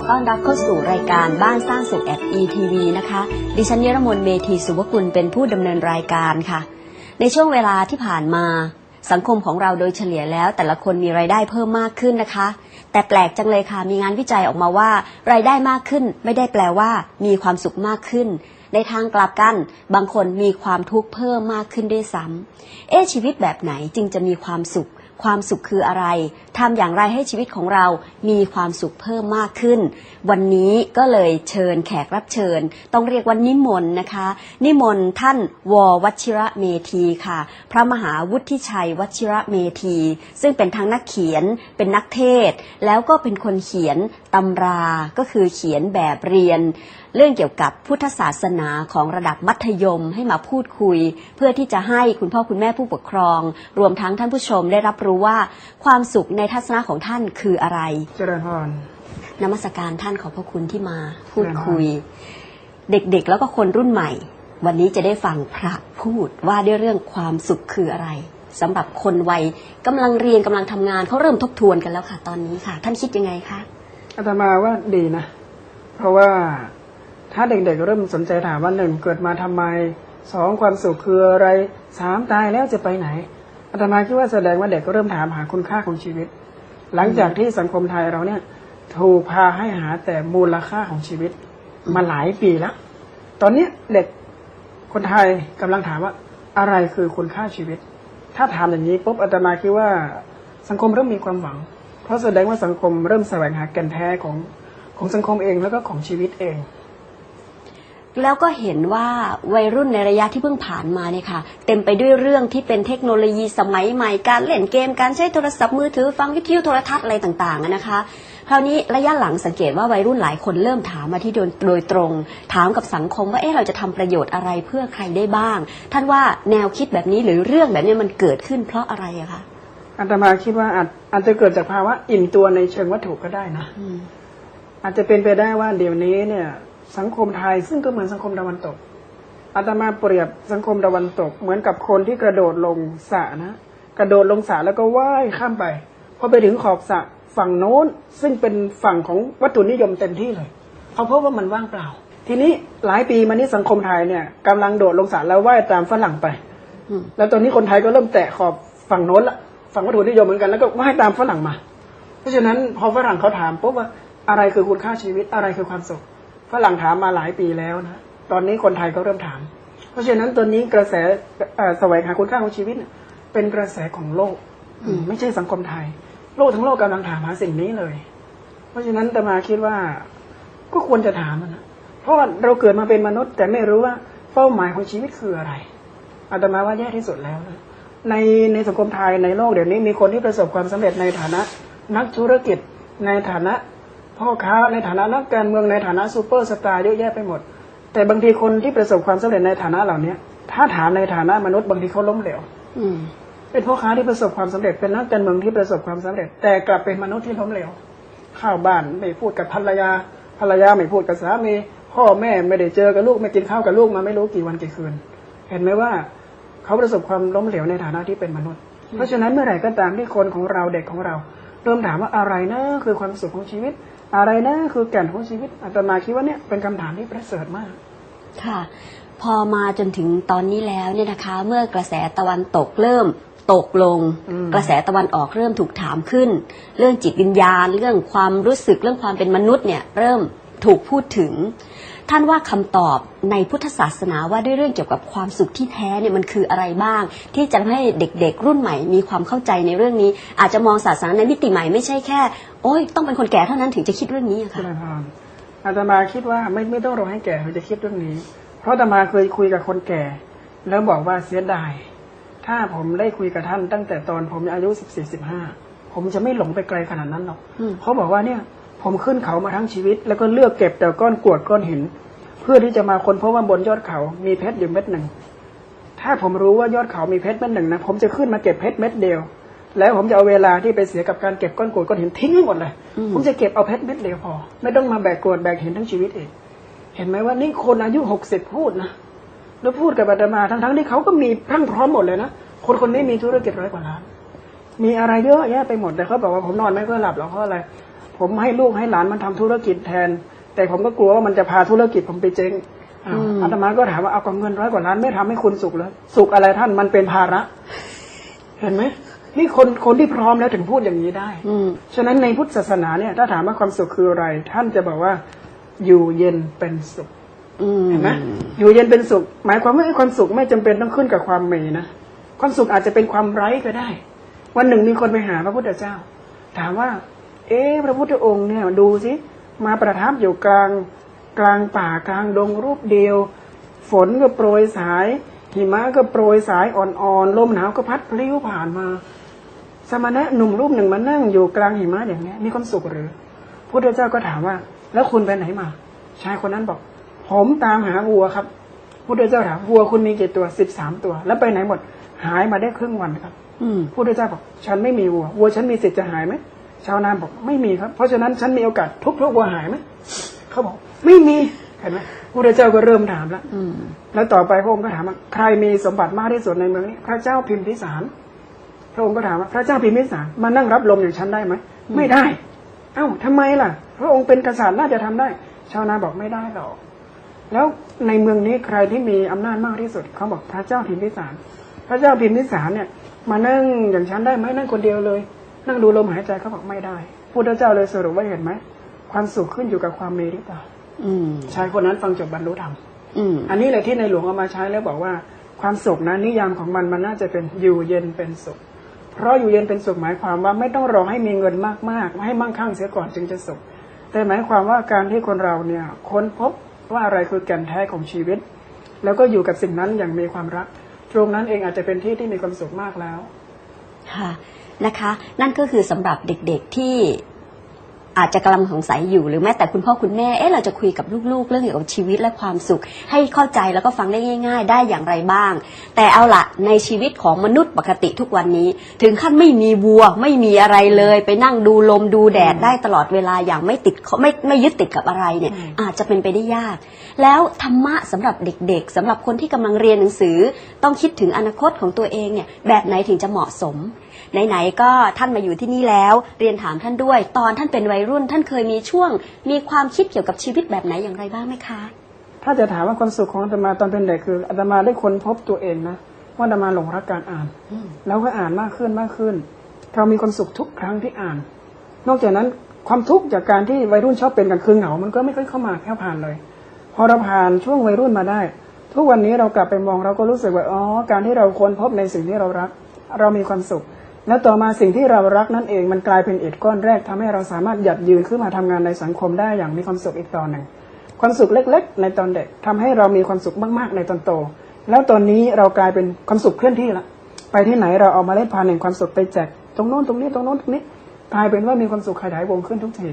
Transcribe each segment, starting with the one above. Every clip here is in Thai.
ขอต้อนรับเข้าสู่รายการบ้านสร้างสุขแอด ETV นะคะ ดิฉันเยรมนเมธีสุวกุลเป็นผู้ดำเนินรายการค่ะ ในช่วงเวลาที่ผ่านมา สังคมของเราโดยเฉลี่ยแล้ว แต่ละคนมีรายได้เพิ่มมากขึ้นนะคะ แต่แปลกจังเลยค่ะ มีงานวิจัยออกมาว่า รายได้มากขึ้น ไม่ได้แปลว่า มีความสุขมากขึ้น ในทางกลับกัน บางคนมีความทุกข์เพิ่มมากขึ้นด้วยซ้ำเอ๊ชีวิตแบบไหนจึงจะมีความสุข ความสุขคืออะไรทำอย่างไรให้ชีวิตของเรามีความสุขเพิ่มมากขึ้น วันนี้ก็เลยเชิญแขกรับเชิญ ต้องเรียกว่านิมนต์นะคะ นิมนต์ท่านววชิระเมธีค่ะ พระมหาวุฒิชัยวัชิระเมธี ซึ่งเป็นทั้งนักเขียนเป็นนักเทศ แล้วก็เป็นคนเขียนตำราก็คือเขียนแบบเรียนเรื่องเกี่ยวกับพุทธศาสนาของระดับมัธยมให้มาพูดคุย เพื่อที่จะให้คุณพ่อคุณแม่ผู้ปกครอง รวมทั้งท่านผู้ชมได้รับรู้ว่า ความสุขในทัศนะของท่านคืออะไร เจริญพรนมัสการท่านขอบพระคุณที่มาพูดคุย เด็กๆแล้วก็คนรุ่นใหม่ วันนี้จะได้ฟังพระพูดว่าด้วยเรื่องความสุขคืออะไรสำหรับคนวัยกำลังเรียนกำลังทำงานเขาเริ่มทบทวนกันแล้วค่ะ ตอนนี้ค่ะ ท่านคิดยังไงคะอาตมาว่าดีนะ เพราะว่า ถ้าเด็กๆเริ่มสนใจถามว่าหนึ่งเกิดมาทำไมสองความสุขคืออะไรสามตายแล้วจะไปไหนอาตมาคิดว่าแสดงว่าเด็กก็เริ่มถามหาคุณค่าของชีวิต หลังจากที่สังคมไทยเราเนี่ย ถูกพาให้หาแต่มูลค่าของชีวิตมาหลายปีแล้ว ตอนเนี้ยเด็กคนไทยกำลังถามว่าอะไรคือคุณค่าชีวิต ถ้าถามอย่างนี้ปุ๊บอาตมาคิดว่าสังคมเริ่มมีความหวัง เพราะแสดงว่าสังคมเริ่มแสวงหาแก่นแท้ของของสังคมเองแล้วก็ของชีวิตเอง แล้วก็เห็นว่าวัยรุ่นในระยะที่เพิ่งผ่านมาเนี่ยค่ะ เต็มไปด้วยเรื่องที่เป็นเทคโนโลยีสมัยใหม่การเล่นเกม การใช้โทรศัพท์มือถือฟังวิทยุโทรทัศน์อะไรต่างๆอะนะคะ คราวนี้ระยะหลังสังเกตว่าวัยรุ่นหลายคนเริ่มถามมาที่โดยโดยตรง ถามกับสังคมว่าเอ๊ะเราจะทำประโยชน์อะไรเพื่อใครได้บ้าง ท่านว่าแนวคิดแบบนี้หรือเรื่องแบบนี้มันเกิดขึ้นเพราะอะไรอะคะอาตมาคิดว่าอาจอาจจะเกิดจากภาวะอิ่มตัวในเชิงวัตถุก็ได้นะอืมอาจจะเป็นไปได้ว่าเดี๋ยวนี้เนี่ย สังคมไทยซึ่งก็เหมือนสังคมตะวันตกอาตมาเปรียบสังคมตะวันตก เหมือนกับคนที่กระโดดลงสระนะ กระโดดลงสระแล้วก็ว่ายข้ามไปพอไปถึงขอบสระฝั่งโน้นซึ่งเป็นฝั่งของวัตถุนิยมเต็มที่เลยเขาพบว่ามันว่างเปล่า ทีนี้หลายปีมานี้สังคมไทยเนี่ยกำลังโดดลงสระแล้วว่ายตามฝรั่งไปอืมแล้วตอนนี้คนไทยก็เริ่มแตะขอบฝั่งโน้นละฝั่งวัตถุนิยมเหมือนกันแล้วก็ว่ายตามฝรั่งมา เพราะฉะนั้นพอฝรั่งเขาถามปุ๊บว่าอะไรคือคุณค่าชีวิตอะไรคือความสุข ฝรั่งถามมาหลายปีแล้วนะตอนนี้คนไทยก็เริ่มถาม เพราะฉะนั้นตอนนี้กระแสเอ่อแสวงหาคุณค่าของชีวิตเนี่ยเป็นกระแสของโลก อืมไม่ใช่สังคมไทย โลกทั้งโลกกำลังถามหาสิ่งนี้เลย เพราะฉะนั้นแต่มาคิดว่าก็ควรจะถามอะนะเพราะว่าเราเกิดมาเป็นมนุษย์ แต่ไม่รู้ว่าเป้าหมายของชีวิตคืออะไรอาตมาว่าแย่ที่สุดแล้วนะในในสังคมไทยในโลกเดี๋ยวนี้มีคนที่ประสบความสำเร็จในฐานะนักธุรกิจในฐานะ พ่อค้าในฐานะนักการเมืองในฐานะซูเปอร์สตาร์เยอะแยะไปหมด แต่บางทีคนที่ประสบความสำเร็จในฐานะเหล่านี้ถ้าถามในฐานะมนุษย์บางทีเขาล้มเหลวอืมเป็นพ่อค้าที่ประสบความสำเร็จเป็นนักการเมืองที่ประสบความสำเร็จ แต่กลับเป็นมนุษย์ที่ล้มเหลวข้าวบ้านไม่พูดกับภรรยา ภรรยาไม่พูดกับสามีพ่อแม่ไม่ได้เจอกับลูกไม่กินข้าวกับลูกมาไม่รู้กี่วันกี่คืน เห็นไหมว่าเขาประสบความล้มเหลวในฐานะที่เป็นมนุษย์ เพราะฉะนั้นเมื่อไหร่ก็ตามที่คนของเราเด็กของเรา เริ่มถามว่าอะไรนะคือความสุขของชีวิต อะไรนะคือแก่นของชีวิตอาตมาคิดว่าเนี่ยเป็นคำถามที่ประเสริฐมาก ค่ะ พอมาจนถึงตอนนี้แล้วเนี่ยนะคะ เมื่อกระแสตะวันตกเริ่มตกลงอืมกระแสตะวันออกเริ่มถูกถามขึ้น เรื่องจิตวิญญาณ เรื่องความรู้สึกเรื่องความเป็นมนุษย์เนี่ยเริ่มถูกพูดถึง ท่านว่าคำตอบในพุทธศาสนาว่าด้วยเรื่องเกี่ยวกับความสุขที่แท้เนี่ยมันคืออะไรบ้าง ที่จะทำให้เด็กๆ รุ่นใหม่มีความเข้าใจในเรื่องนี้ อาจจะมองศาสนาในมิติใหม่ไม่ใช่แค่ โอ้ยต้องเป็นคนแก่เท่านั้นถึงจะคิดเรื่องนี้อะคุค่ะณพรอาตมาคิดว่าไม่ไม่ต้องรอให้แก่เราจะคิดเรื่องนี้ เพราะอาตมาเคยคุยกับคนแก่ แล้วบอกว่าเสียดาย ถ้าผมได้คุยกับท่านตั้งแต่ตอนผมอายุสิบสี่สิบห้าผมจะไม่หลงไปไกลขนาดนั้นหรอกอืมเขาบอกว่าเนี่ย ผมขึ้นเขามาทั้งชีวิต แล้วก็เลือกเก็บแต่ก้อนกรวดก้อนหิน เพื่อที่จะมาค้นพบว่าบนยอดเขา มีเพชรอยู่เม็ดหนึ่ง ถ้าผมรู้ว่ายอดเขามีเพชรเม็ดหนึ่งนะผมจะขึ้นมาเก็บเพชรเม็ดเดียว แล้วผมจะเอาเวลาที่ไปเสียกับการเก็บก้อนกรวดก้อนหินทิ้งให้หมดเลยอืมผมจะเก็บเอาเพชรเม็ดเดียวพอ ไม่ต้องมาแบกกรวดแบกหินทั้งชีวิตเองเห็นไหมว่านี่คนอายุหกสิบพูดนะแล้วพูดกับอาตมาทั้งๆที่เขาก็มีพรั่งพร้อมหมดเลยนะคนคนนี้มีธุรกิจร้อยกว่าล้านมีอะไรเยอะแยะไปหมดแต่เขาบอกว่าผมนอนไม่ค่อยหลับหรอกเพราะอะไร ผผมให้ลูกให้หลานมันทำธุรกิจแทน แต่ผมก็กลัวว่ามันจะพาธุรกิจผมไปเจ๊งอ้าวอืมอาตมาก็ถามว่าเอากเงินร้อยกว่าล้านไม่ทำให้คุณสุขเลยสุขอะไรท่านมันเป็นภาระ เห็นไหมนี่คนคนที่พร้อมแล้วถึงพูดอย่างนี้ได้ อืมฉะนั้นในพุทธศาสนาเนี่ย ถ้าถามว่าความสุขคืออะไร ท่านจะบอกว่าอยู่เย็นเป็นสุขอืมเห็นไหมอยู่เย็นเป็นสุข หมายความว่าไอ้ความสุขไม่จำเป็นต้องขึ้นกับความมีนะความสุขอาจจะเป็นความไร้ก็ได้ วันหนึ่งมีคนไปหาพระพุทธเจ้า ถามว่า เอ๊ะพระพุทธองค์เนี่ยดูสิมาประทับอยู่กลางกลางป่ากลางดงรูปเดียว ฝนก็โปรยสาย หิมะก็โปรยสายอ่อนๆลมหนาวก็พัดพลิ้วผ่านมา สมณะหนุ่มรูปหนึ่งมานั่งอยู่กลางหิมะอย่างนี้มีความสุขหรือพุทธเจ้าก็ถามว่า แล้วคุณไปไหนมาชายคนนั้นบอก ผมตามหาวัวครับพุทธเจ้าถามวัวคุณมีกี่ตัวสิบสามตัว แล้วไปไหนหมด หายมาได้ครึ่งวันครับ อืมพุทธเจ้าบอก ฉันไม่มีวัววัวฉันมีสิทธิ์จะหายไหม ชาวนาบอกไม่มีครับ เพราะฉะนั้นฉันมีโอกาสทุบทุกวัวหายไหมเขาบอกไม่มีเห็นไหมพุทธเจ้าก็เริ่มถามแล้วอืมแล้วต่อไปพระองค์ก็ถามว่าใครมีสมบัติมากที่สุดในเมืองนี้พระเจ้าพิมพิสารพระองค์ก็ถามว่าพระเจ้าพิมพิสารมานั่งรับลมอย่างฉันได้ไหมไม่ได้ เอ้าทำไมล่ะ พระองค์เป็นกษัตริย์น่าจะทำได้ ชาวนาบอกไม่ได้หรอกแล้วในเมืองนี้ใครที่มีอำนาจมากที่สุดเขาบอกพระเจ้าพิมพิสาร พระเจ้าพิมพิสารเนี่ย มานั่งอย่างฉันได้ไหมนั่งคนเดียวเลย นั่งดูลมหายใจเขาบอกไม่ได้พุทธเจ้าเลยสรุปว่าเห็นไหมความสุขขึ้นอยู่กับความมีหรือเปล่าอืมชายคนนั้นฟังจบบรรลุธรรมอืมอันนี้แหละที่ในหลวงเอามาใช้แล้วบอกว่าความสุขนะนิยามของมันมันน่าจะเป็นอยู่เย็นเป็นสุข เพราะอยู่เย็นเป็นสุขหมายความว่าไม่ต้องรอให้มีเงินมากๆ ให้มั่งคั่งเสียก่อนจึงจะสุข แต่หมายความว่าการที่คนเราเนี่ยค้นพบว่าอะไรคือแก่นแท้ของชีวิต แล้วก็อยู่กับสิ่งนั้นอย่างมีความรัก ตรงนั้นเองอาจจะเป็นที่ที่มีความสุขมากแล้ว ค่ะ นะคะ นั่นก็คือสำหรับเด็กๆที่อาจจะกำลังสงสัยอยู่หรือแม้แต่คุณพ่อคุณแม่เอ๊ะเราจะคุยกับลูกๆ เรื่องเกี่ยวกับชีวิตและความสุข ให้เข้าใจแล้วก็ฟังได้ง่าย ๆ ได้อย่างไรบ้าง แต่เอาละในชีวิตของมนุษย์ปกติทุกวันนี้ ถึงขั้นไม่มีวัวไม่มีอะไรเลย ไปนั่งดูลมดูแดดได้ตลอดเวลาอย่างไม่ติดไม่ไม่ยึดติดกับอะไรเนี่ยอืมอาจจะเป็นไปได้ยาก แล้วธรรมะสำหรับเด็กๆสำหรับคนที่กำลังเรียนหนังสือ ต้องคิดถึงอนาคตของตัวเองเนี่ยแบบไหนถึงจะเหมาะสม ไหนๆก็ท่านมาอยู่ที่นี่แล้ว เรียนถามท่านด้วย ตอนท่านเป็นวัยรุ่น ท่านเคยมีช่วง มีความคิดเกี่ยวกับชีวิตแบบไหนอย่างไรบ้างไหมคะ ถ้าจะถามว่าความสุขของอาตมาตอนเป็นเด็กคืออาตมาได้ค้นพบตัวเองนะว่าอาตมาหลงรักการอ่านอืมแล้วก็อ่านมากขึ้นมากขึ้น เรามีความสุขทุกครั้งที่อ่าน นอกจากนั้นความทุกข์จากการที่วัยรุ่นชอบเป็นกันคือเหงา มันก็ไม่ค่อยเข้ามาแค่ผ่านเลย พอเราผ่านช่วงวัยรุ่นมาได้ ทุกวันนี้เรากลับไปมองเราก็รู้สึกว่าอ๋อการที่เราค้นพบในสิ่งที่เรารัก เรามีความสุข แล้วต่อมาสิ่งที่เรารักนั่นเองมันกลายเป็นอิฐก้อนแรกทำให้เราสามารถหยัดยืนขึ้นมาทำงานในสังคมได้อย่างมีความสุขอีกตอนหนึ่ง ความสุขเล็ก ๆ ในตอนเด็กทำให้เรามีความสุขมากๆในตอนโต แล้วตอนนี้เรากลายเป็นความสุขเคลื่อนที่ละไปที่ไหนเราเอามาเล่พันธุ์แห่งความสุขไปแจกตรงโน้นตรงนี้ตรงโน้นตรงนี้กลายเป็นว่ามีความสุขขยายวงขึ้นทุกที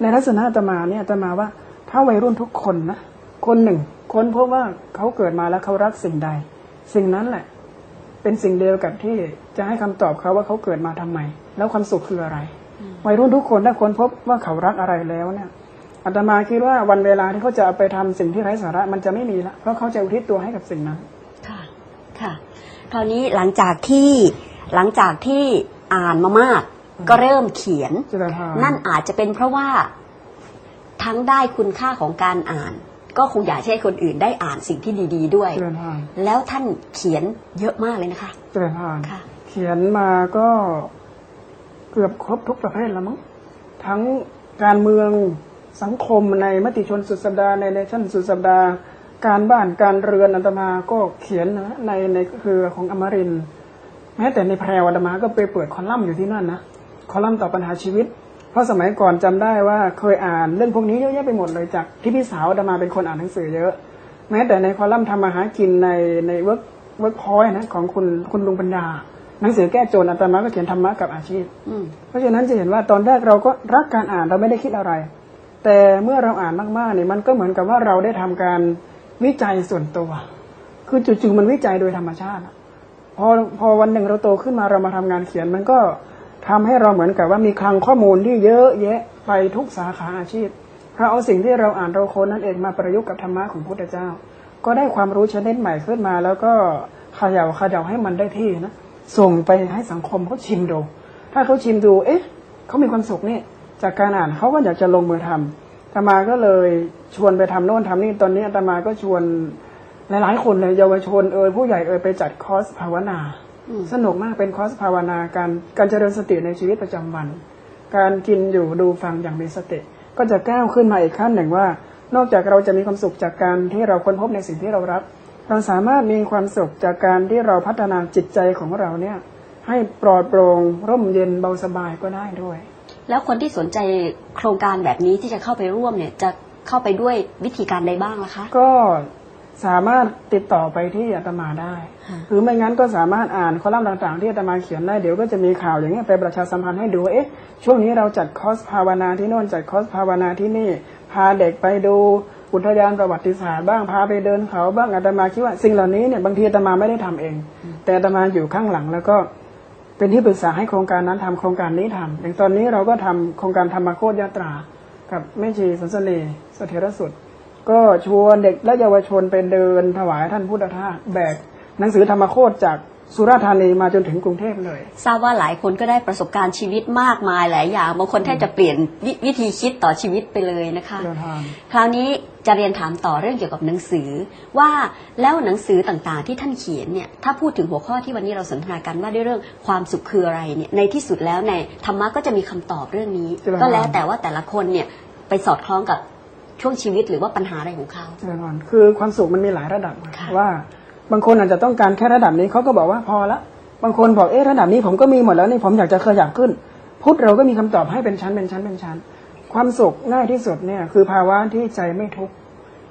ในลักษณะอาตมาเนี่ยอาตมาว่าถ้าวัยรุ่นทุกคนนะคนหนึ่งคนพบว่าเขาเกิดมาแล้วเขารักสิ่งใด สิ่งนั้นแหละ เป็นสิ่งเดียวกับที่ จะให้คำตอบเขาว่าเขาเกิดมาทำไม แล้วความสุขคืออะไร วัยรุ่นทุกคนถ้าค้นพบว่าเขารักอะไรแล้วเนี่ยอาตมาคิดว่าวันเวลาที่เขาจะเอาไปทำสิ่งที่ไร้สาระมันจะไม่มีละเพราะเขาจะอุทิศตัวให้กับสิ่งนั้น ค่ะ ค่ะ คราวนี้หลังจากที่หลังจากที่อ่านมามากก็เริ่มเขียนเจริญพรนั่นอาจจะเป็นเพราะว่าทั้งได้คุณค่าของการอ่าน ก็คงอยากให้คนอื่นได้อ่านสิ่งที่ดี ๆ ด้วยเจริญพรแล้วท่านเขียนเยอะมากเลยนะคะเจริญพรค่ะเขียนมาก็เกือบครบทุกประเภทแล้วมั้งทั้งการเมืองสังคมในมติชนสุดสัปดาห์ในเนชั่นสุดสัปดาห์ การบ้านการเรือนอัตมาก็เขียนนะในในเครือของอมรินแม้แต่ในแพรวอัตมาก็ไปเปิดคอลัมน์อยู่ที่นั่นนะคอลัมน์ต่อปัญหาชีวิต เพราะสมัยก่อนจำได้ว่าเคยอ่านเรื่องพวกนี้เยอะแยะไปหมดเลยจากที่พี่สาวอาตมาเป็นคนอ่านหนังสือเยอะ แม้แต่ในคอลัมน์ทำมาหากินในในเวิร์กเวิร์กพอยนะของคุณคุณลุงปัญญา หนังสือแก้โจรอาตมาก็เขียนธรรมะกับอาชีพอืมเพราะฉะนั้นจะเห็นว่าตอนแรกเราก็รักการอ่านเราไม่ได้คิดอะไร แต่เมื่อเราอ่านมากๆเนี่ยมันก็เหมือนกับว่าเราได้ทำการวิจัยส่วนตัว คือจู่ๆมันวิจัยโดยธรรมชาติอะพอพอวันหนึ่งเราโตขึ้นมาเรามาทำงานเขียนมันก็ทำให้เราเหมือนกับว่ามีคลังข้อมูลที่เยอะแยะไปทุกสาขาอาชีพเราเอาสิ่งที่เราอ่านเราค้นนั่นเองมาประยุกต์กับธรรมะของพุทธเจ้า ก็ได้ความรู้ชนิดใหม่ขึ้นมา แล้วก็เขย่าเขย่าให้มันได้ที่นะ ส่งไปให้สังคมเขาชิมดู ถ้าเขาชิมดู เอ๊ะเขามีความสุขนี่ จากการอ่านเขาก็อยากจะลงมือทำอาตมาก็เลยชวนไปทำโน่นทำนี่ตอนนี้อาตมาก็ชวนหลายๆคนเลยเยาวชนเอ่ยผู้ใหญ่เอ่ยไปจัดคอร์สภาวนาอืมสนุกมากเป็นคอร์สภาวนาการการเจริญสติในชีวิตประจำวัน การกินอยู่ดูฟังอย่างมีสติ ก็จะก้าวขึ้นมาอีกขั้นหนึ่งว่า นอกจากเราจะมีความสุขจากการที่เราค้นพบในสิ่งที่เรารัก เราสามารถมีความสุขจากการที่เราพัฒนาจิตใจของเราเนี่ย ให้ปลอดโปร่งร่มเย็นเบาสบายก็ได้ด้วย แล้วคนที่สนใจโครงการแบบนี้ที่จะเข้าไปร่วมเนี่ยจะเข้าไปด้วยวิธีการใดบ้างล่ะคะ ก็สามารถติดต่อไปที่อาตมาได้ค่ะหรือไม่งั้นก็สามารถอ่านคอลัมน์ต่างๆ ที่อาตมาเขียนได้เดี๋ยวก็จะมีข่าวอย่างเงี้ยไปประชาสัมพันธ์ให้ดูว่าเอ๊ะช่วงนี้เราจัดคอร์สภาวนาที่โน่นจัดคอร์สภาวนาที่นี่ พาเด็กไปดู อุทยานประวัติศาสตร์บ้างพาไปเดินเขาบ้างอาตมาคิดว่าสิ่งเหล่านี้เนี่ยบางทีอาตมาไม่ได้ทำเอง แต่อาตมาอยู่ข้างหลังแล้วก็เป็นที่ปรึกษาให้โครงการนั้นทำโครงการนี้ทำอย่างตอนนี้เราก็ทำโครงการธรรมโคตรยาตรา กับแม่ชีสันสนีเสถียรสุด ก็ชวนเด็กและเยาวชนไปเดินถวายท่านพุทธทาสแบกหนังสือธรรมโคตรจาก สุราษฎร์ธานีมาจนถึงกรุงเทพเลย ทราบว่าหลายคนก็ได้ประสบการณ์ชีวิตมากมายหลายอย่างบางคนแทบจะเปลี่ยนววิธีคิดต่อชีวิตไปเลยนะคะเดินทางคราวนี้จะเรียนถามต่อเรื่องเกี่ยวกับหนังสือ ว่าแล้วหนังสือต่างๆ ที่ท่านเขียนเนี่ยถ้าพูดถึงหัวข้อที่วันนี้เราสนทนากันว่าด้วยเรื่องความสุขคืออะไรเนี่ยในที่สุดแล้วในธรรมะก็จะมีคำตอบเรื่องนี้ ก็แล้วแต่ว่าแต่ละคนเนี่ยไปสอดคล้องกับช่วงชีวิตหรือว่าปัญหาอะไรของเขาแน่นอนคือความสุขมันมีหลายระดับค่ะว่า บางคนอาจจะต้องการแค่ระดับนี้เขาก็บอกว่าพอละบางคนบอกเอ๊ะระดับนี้ผมก็มีหมดแล้วนี่ผมอยากจะขยับขึ้น พุทธเราก็มีคำตอบให้เป็นชั้นเป็นชั้นเป็นชั้น ความสุขง่ายที่สุดเนี่ยคือภาวะที่ใจไม่ทุกข์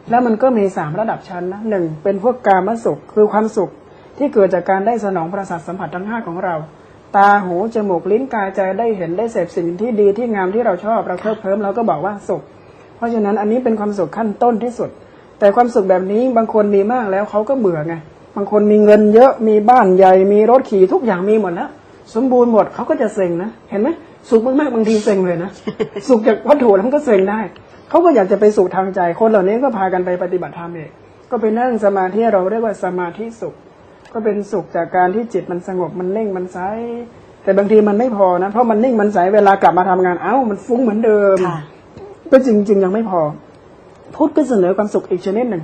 แล้วมันก็มีสามระดับชั้นนะหนึ่งเป็นพวกกามสุข คือความสุขที่เกิดจากการได้สนองประสาทสัมผัสทั้งห้าของเรา ตาหูจมูกลิ้นกายใจได้เห็นได้เสพสิ่งที่ดีที่งามที่เราชอบเราเคลิบเคลิ้มเราก็บอกว่าสุข เพราะฉะนั้นอันนี้เป็นความสุขขั้นต้นที่สุด แต่ความสุขแบบนี้บางคนมีมากแล้วเขาก็เบื่อไงบางคนมีเงินเยอะมีบ้านใหญ่มีรถขี่ทุกอย่างมีหมดแล้วสมบูรณ์หมดเขาก็จะเซ็งนะเห็นไหมสุขมากๆบางทีเซ็งเลยนะสุขจากวัตถุแล้วมันก็เซ็งได้เขาก็อยากจะไปสู่ทางใจคนเหล่านี้ก็พากันไปปฏิบัติธรรมเองก็ไปนั่งสมาธิเราเรียกว่าสมาธิสุข ก็เป็นสุขจากการที่จิตมันสงบมันนิ่งมันใสแต่บางทีมันไม่พอนะเพราะมันนิ่งมันใสเวลากลับมาทำงานเอ้ามันฟุ้งเหมือนเดิมค่ะก็จริง ๆ ยังไม่พอ พุทธก็เสนอความสุขอีกชนิดหนึ่ง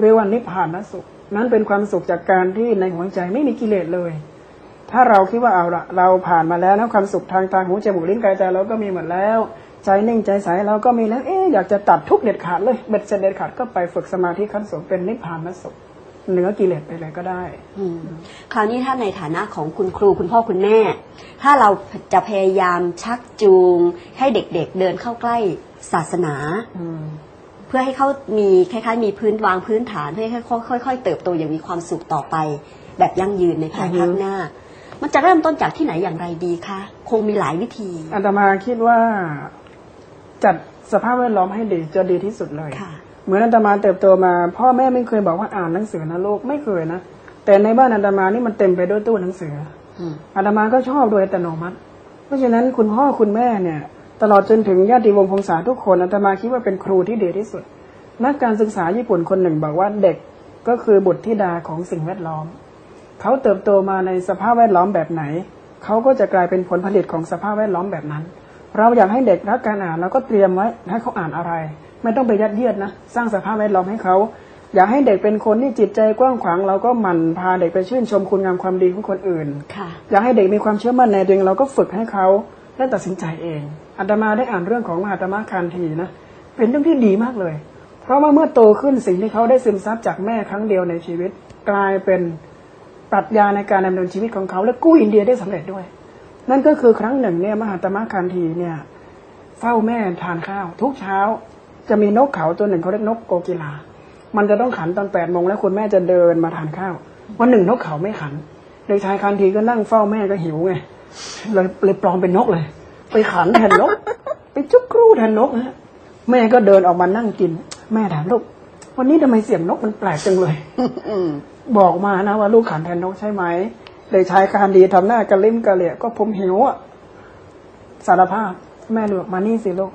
เรียกว่านิพพานสุข นั้นเป็นความสุขจากการที่ในหัวใจไม่มีกิเลสเลย ถ้าเราคิดว่าเอาละเราผ่านมาแล้วนะความสุขทางตาหูจมูกลิ้นกายใจเราก็มีหมดแล้ว ใจนิ่งใจใสเราก็มีแล้วเอ๊ะอยากจะตัดทุกข์เด็ดขาดเลยเบ็ดเสร็จเด็ดขาดก็ไปฝึกสมาธิขั้นสูงเป็นนิพพานสุขเหนือกิเลสไปเลยก็ได้อืมคราวนี้ถ้าในฐานะของคุณครูคุณพ่อคุณแม่ ถ้าเราจะพยายามชักจูง ให้เด็กๆเดินเข้าใกล้ศาสนาอืมเพื่อให้เขามีคล้ายๆ มีพื้นวางพื้นฐานเพื่อให้เขาค่อย ๆ เติบโตอย่างมีความสุขต่อไป แบบยั่งยืนในภายภาคหน้า มันจะเริ่มต้นจากที่ไหนอย่างไรดีคะคงมีหลายวิธีอาตมาคิดว่าจัดสภาพแวดล้อมให้ดีจะดีที่สุดเลยค่ะเหมือนอาตมาเติบโตมา พ่อแม่ไม่เคยบอกว่าอ่านหนังสือนะลูกไม่เคยนะแต่ในบ้านอาตมานี่มันเต็มไปด้วยตู้หนังสืออืมอาตมาก็ชอบโดยอัตโนมัติ เพราะฉะนั้นคุณพ่อคุณแม่เนี่ย ตลอดจนถึงญาติวงศ์พงศาทุกคนอาตมาคิดว่าเป็นครูที่ดีที่สุด นักการศึกษาญี่ปุ่นคนหนึ่งบอกว่าเด็กก็คือบุตรธิดาของสิ่งแวดล้อม เขาเติบโตมาในสภาพแวดล้อมแบบไหน เขาก็จะกลายเป็นผลผลิตของสภาพแวดล้อมแบบนั้น เราอยากให้เด็กรักการอ่านเราก็เตรียมไว้ให้เขาอ่านอะไร ไม่ต้องไปยัดเยียดนะ สร้างสภาพแวดล้อมให้เขา อยากให้เด็กเป็นคนที่จิตใจกว้างขวางเราก็หมั่นพาเด็กไปชื่นชมคุณงามความดีของคนอื่นค่ะอยากให้เด็กมีความเชื่อมั่นในตัวเองเราก็ฝึกให้เขา ได้ตัดสินใจเองอาตมาได้อ่านเรื่องของมหาตมะคานทีนะเป็นเรื่องที่ดีมากเลย เพราะว่าเมื่อโตขึ้นสิ่งที่เขาได้ซึมซับจากแม่ครั้งเดียวในชีวิต กลายเป็นปรัชญาในการดำเนินชีวิตของเขา และกู้อินเดียได้สำเร็จด้วย นั่นก็คือครั้งหนึ่งเนี่ยมหาตมะคานทีเนี่ยเฝ้าแม่ทานข้าว ทุกเช้าจะมีนกเขาตัวหนึ่งเขาเรียกนกโกกิลา มันจะต้องขันตอนแปดโมงแล้วคุณแม่จะเดินมาทานข้าววันหนึ่งนกเขาไม่ขันเด็กชายคันทีก็นั่งเฝ้าแม่ก็หิวไง เลยเลยปลอมเป็นนกเลย ไปขันแทนนก ไปจุกครูแทนนกนะแม่ก็เดินออกมานั่งกิน แม่ถามลูกวันนี้ทำไมเสียงนกมันแปลกจังเลยอืมบอกมานะว่าลูกขันแทนนกใช่ไหมเด็กชายการดีทำหน้ากระลิ้มกระเหลี่ยก็ผมหิวอะสารภาพ แม่เลือกมานี่สิลูก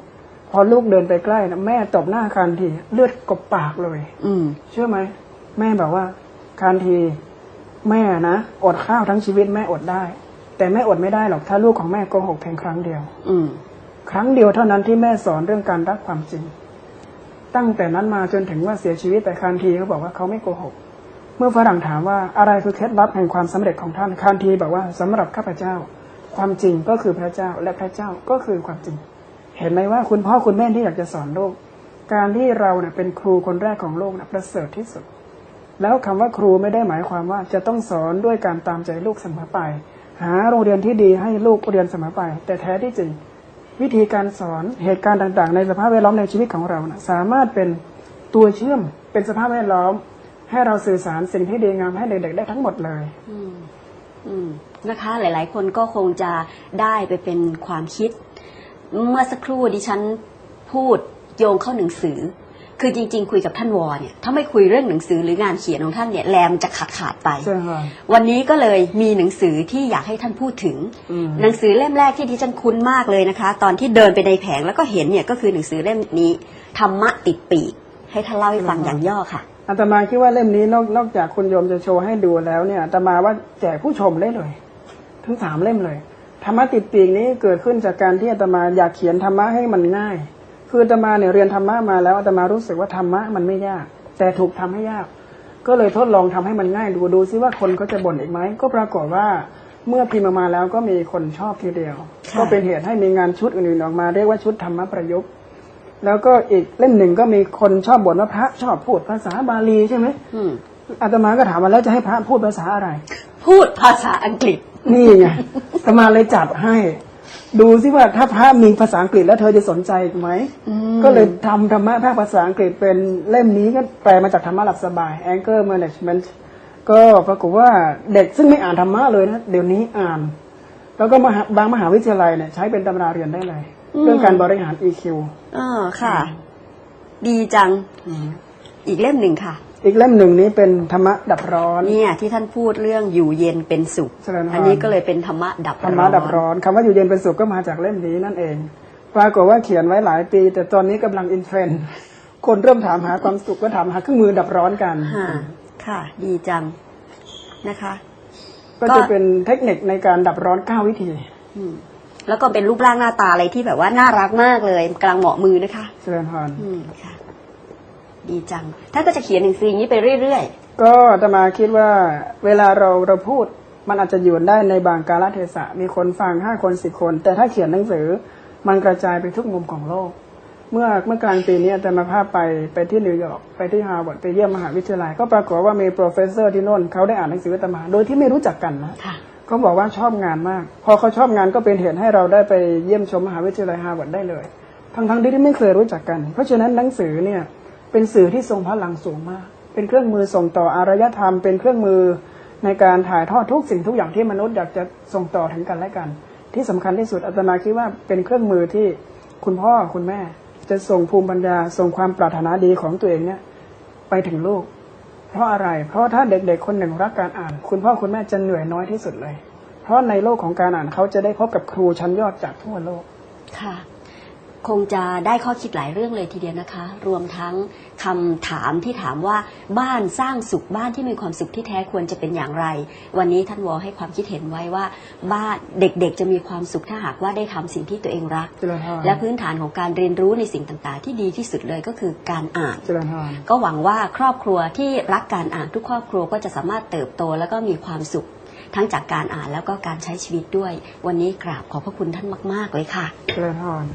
พอลูกเดินไปใกล้นะแม่ตบหน้าคานที เลือดกบปากเลย อืมเชื่อไหมแม่บอกว่าคานที แม่นะอดข้าวทั้งชีวิตแม่อดได้ แต่แม่อดไม่ได้หรอกถ้าลูกของแม่โกหกเพียงครั้งเดียว อืมครั้งเดียวเท่านั้นที่แม่สอนเรื่องการรักความจริง ตั้งแต่นั้นมาจนถึงว่าเสียชีวิตแต่คานทีเขาบอกว่าเขาไม่โกหก เมื่อฝรั่งถามว่าอะไรคือเคล็ดลับแห่งความสำเร็จของท่านคานทีบอกว่าสำหรับข้าพเจ้า ความจริงก็คือพระเจ้าและพระเจ้าก็คือความจริง เห็นไหมว่าคุณพ่อคุณแม่ที่อยากจะสอนโลก การที่เราเนี่ยเป็นครูคนแรกของโลกนะประเสริฐที่สุด แล้วคำว่าครูไม่ได้หมายความว่าจะต้องสอนด้วยการตามใจลูกเสมอไป หาโรงเรียนที่ดีให้ลูกเรียนเสมอไป แต่แท้ที่จริง วิธีการสอนเหตุการณ์ต่าง ๆ ในสภาพแวดล้อมในชีวิตของเรานะสามารถเป็นตัวเชื่อมเป็นสภาพแวดล้อม ให้เราสื่อสารสิ่งที่ดีงามให้เด็กๆได้ทั้งหมดเลย อืมอืมนะคะหลาย ๆ คนก็คงจะได้ไปเป็นความคิด เมื่อสักครู่ดิฉันพูดโยงเข้าหนังสือ คือจริง ๆ คุยกับท่านวอเนี่ยถ้าไม่คุยเรื่องหนังสือหรืองานเขียนของท่านเนี่ยแรมนจะขาดขาดๆไปใช่ค่ะวันนี้ก็เลยมีหนังสือที่อยากให้ท่านพูดถึงอืมหนังสือเล่มแรกที่ดิฉันคุ้นมากเลยนะคะ ตอนที่เดินไปในแผงแล้วก็เห็นเนี่ยก็คือหนังสือเล่มนี้ธรรมะติดปีกให้ท่านเล่าให้ฟังอย่างย่อค่ะอาตมาคิดว่าเล่มนี้นอกนอกจากคุณโยมจะโชว์ให้ดูแล้วเนี่ยอาตมาว่าแจกผู้ชมได้เลย ทั้งสามเล่มเลยธรรมะติดปีกนี้เกิดขึ้นจากการที่อาตมาอยากเขียนธรรมะให้มันง่าย คืออาตมาเนี่ยเรียนธรรมะมาแล้วอาตมารู้สึกว่าธรรมะมันไม่ยาก แต่ถูกทำให้ยาก ก็เลยทดลองทำให้มันง่ายดูดูซิว่าคนเขาจะบ่นอีกไหมก็ปรากฏว่าเมื่อพิมพ์ออกมาแล้วก็มีคนชอบทีเดียวค่ะก็เป็นเหตุให้มีงานชุดอื่นๆออกมาเรียกว่าชุดธรรมะประยุกต์ แล้วก็อีกเล่มหนึ่งก็มีคนชอบบ่นว่าพระชอบพูดภาษาบาลีใช่ไหมอืมอาตมาก็ถามมาแล้วจะให้พระพูดภาษาอะไร พูดภาษาอังกฤษ นี่ไงอาตมาเลยจัดให้ ดูซิว่าถ้าพระมีภาษาอังกฤษแล้วเธอจะสนใจไหมอืมก็เลยทำธรรมะภาคภาษาอังกฤษเป็นเล่มนี้ก็แปลมาจากธรรมะหลับสบาย Anger Management ก็ปรากฏว่าเด็กซึ่งไม่อ่านธรรมะเลยนะเดี๋ยวนี้อ่าน แล้วก็มหาบางมหาวิทยาลัยเนี่ยใช้เป็นตำราเรียนได้เลย เรื่องการบริหาร EQ อ๋อค่ะ ดีจัง อีกเล่มหนึ่งค่ะ อีกเล่มหนึ่งนี้เป็นธรรมะดับร้อนเนี่ยที่ท่านพูดเรื่องอยู่เย็นเป็นสุขเจริญพรอันนี้ก็เลยเป็นธรรมะดับธรรมะดับร้อนคำว่าอยู่เย็นเป็นสุขก็มาจากเล่มนี้นั่นเองปรากฏว่าเขียนไว้หลายปี แต่ตอนนี้กำลังอินเทรนด์คนเริ่มถามหาความสุขก็ถามหาเครื่องมือดับร้อนกันค่ะค่ะดีจังนะคะ ก็จะเป็นเทคนิคในการดับร้อนเก้าวิธีอืมแล้วก็เป็นรูปร่างหน้าตาอะไรที่แบบว่าน่ารักมากเลยกำลังเหมาะมือนะคะเจริญพรอืมค่ะ ดีจัง ท่านก็จะเขียนหนังสืออย่างนี้ไปเรื่อยก็อาตมาคิดว่าเวลาเราเราพูดมันอาจจะอยู่ได้ในบางกาลเทศะ มีคนฟังห้าคนสิบคน แต่ถ้าเขียนหนังสือมันกระจายไปทุกมุมของโลก เมื่อเมื่อกลางปีนี้อาตมาภาพไปไปที่นิวยอร์กไปที่ฮาร์วาร์ดไปเยี่ยมมหาวิทยาลัย ก็ปรากฏว่ามีโปรเฟสเซอร์ที่โน่นเขาได้อ่านหนังสืออาตมา โดยที่ไม่รู้จักกันนะๆค่ะก็บอกว่าชอบงานมาก พอเขาชอบงานก็เป็นเหตุให้เราได้ไปเยี่ยมชมมหาวิทยาลัยฮาร์วาร์ดได้เลย ทั้งทั้งๆที่ไม่เคยรู้จักกัน เพราะฉะนั้นหนังสือเนี่ย เป็นสื่อที่ทรงพลังสูงมาก เป็นเครื่องมือส่งต่ออารยธรรม เป็นเครื่องมือในการถ่ายทอดทุกสิ่งทุกอย่างที่มนุษย์อยากจะส่งต่อถึงกันและกัน ที่สำคัญที่สุดอาตมาคิดว่าเป็นเครื่องมือที่คุณพ่อคุณแม่ จะส่งภูมิปัญญาส่งความปรารถนาดีของตัวเองเนี่ยไปถึงลูก เพราะอะไร เพราะถ้าเด็กๆคนหนึ่งรักการอ่าน คุณพ่อคุณแม่จะเหนื่อยน้อยที่สุดเลย เพราะในโลกของการอ่านเขาจะได้พบกับครูชั้นยอดจากทั่วโลกค่ะ คงจะได้ข้อคิดหลายเรื่องเลยทีเดียวนะคะ รวมทั้งคำถามที่ถามว่าบ้านสร้างสุขบ้านที่มีความสุขที่แท้ควรจะเป็นอย่างไร วันนี้ท่านวอให้ความคิดเห็นไว้ว่า บ้านเด็กๆจะมีความสุขถ้าหากว่าได้ทำสิ่งที่ตัวเองรักเจริญพรและพื้นฐานของการเรียนรู้ในสิ่งต่างๆ ที่ดีที่สุดเลยก็คือการอ่านเจริญพรก็หวังว่าครอบครัวที่รักการอ่านทุกครอบครัวก็จะสามารถเติบโตแล้วก็มีความสุขทั้งจากการอ่านแล้วก็การใช้ชีวิตด้วย วันนี้กราบขอบพระคุณท่านมาก ๆ เลยค่ะเจริญพร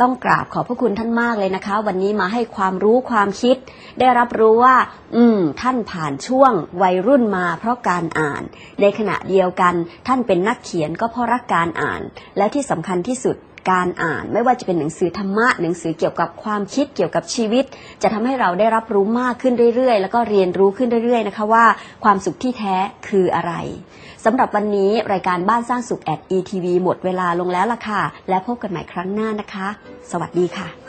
ต้องกราบขอบพระคุณท่านมากเลยนะคะ วันนี้มาให้ความรู้ความคิด ได้รับรู้ว่า อืม ท่านผ่านช่วงวัยรุ่นมาเพราะการอ่าน ในขณะเดียวกัน ท่านเป็นนักเขียนก็เพราะรักการอ่าน และที่สำคัญที่สุด การอ่าน ไม่ว่าจะเป็นหนังสือธรรมะ หนังสือเกี่ยวกับความคิดเกี่ยวกับชีวิต จะทำให้เราได้รับรู้มากขึ้นเรื่อยๆ แล้วก็เรียนรู้ขึ้นเรื่อยๆนะคะว่าความสุขที่แท้คืออะไรสำหรับวันนี้รายการบ้านสร้างสุขแอด ETV หมดเวลาลงแล้วล่ะค่ะ และพบกันใหม่ครั้งหน้านะคะ สวัสดีค่ะ